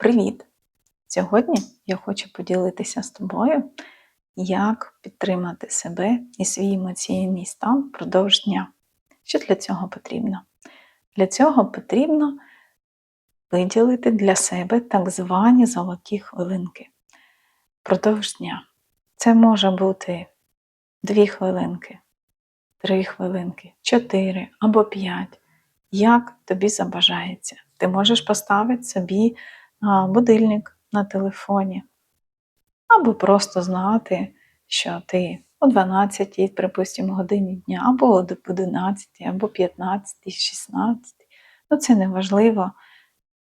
Привіт! Сьогодні я хочу поділитися з тобою, як підтримати себе і свій емоційний стан впродовж дня. Що для цього потрібно? Для цього потрібно виділити для себе так звані золоті хвилинки впродовж дня. Це може бути 2 хвилинки, 3 хвилинки, 4 або 5, як тобі забажається. Ти можеш поставити собі будильник на телефоні, або просто знати, що ти о 12, припустимо, годині дня, або о 11, або 15, 16. Ну, це не важливо,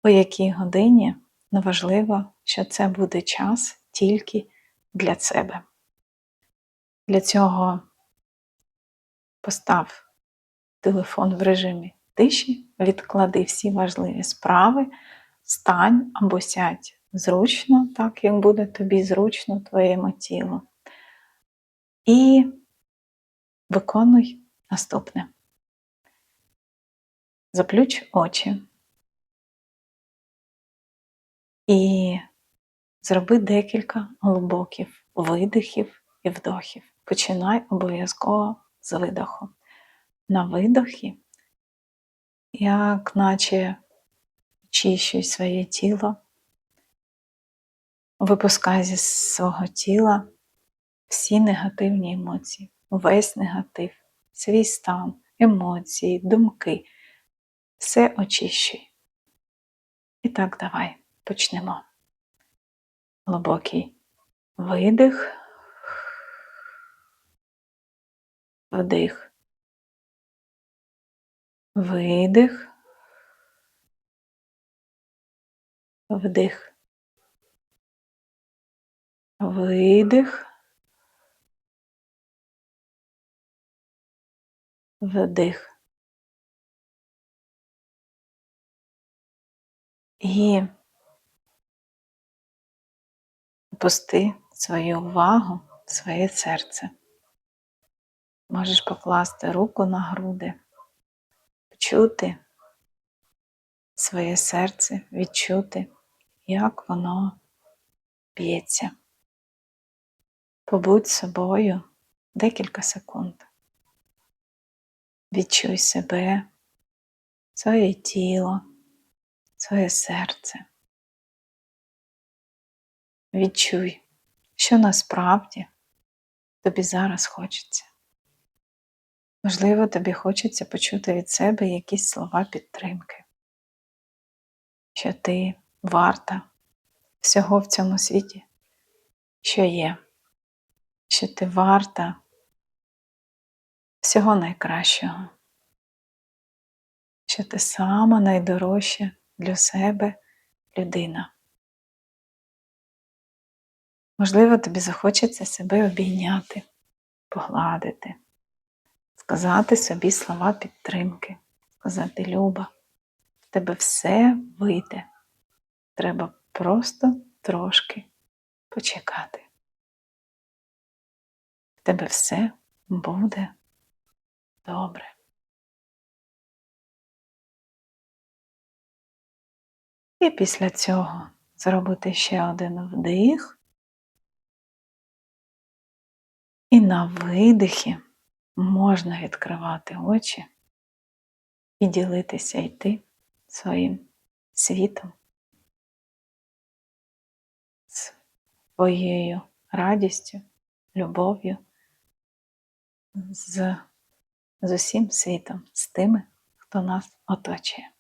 по якій годині, але важливо, що це буде час тільки для себе. Для цього постав телефон в режимі тиші, відклади всі важливі справи, стань або сядь зручно, так як буде тобі зручно твоєму тілу. І виконуй наступне. Заплющ очі і зроби декілька глибоких видихів і вдохів. Починай обов'язково з видоху. На видохі, як наче очищуй своє тіло, випускай зі свого тіла всі негативні емоції, весь негатив, свій стан, емоції, думки. Все очищуй. І так, давай почнемо. Глибокий видих, вдих, видих. Вдих, видих, вдих. І опусти свою увагу своє серце. Можеш покласти руку на груди, почути своє серце, відчути як воно б'ється. Побудь собою декілька секунд. Відчуй себе, своє тіло, своє серце. Відчуй, що насправді тобі зараз хочеться. Можливо, тобі хочеться почути від себе якісь слова підтримки, що ти варта всього в цьому світі, що є, що ти варта всього найкращого, що ти сама найдорожча для себе людина. Можливо, тобі захочеться себе обійняти, погладити, сказати собі слова підтримки, сказати Люба, в тебе все вийде. Треба просто трошки почекати. В тебе все буде добре. І після цього зробити ще один вдих. І на видихі можна відкривати очі і ділитися йти своїм світом. Своєю радістю, любов'ю з, з усім світом, з тими, хто нас оточує.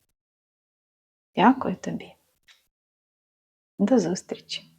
Дякую тобі. До зустрічі!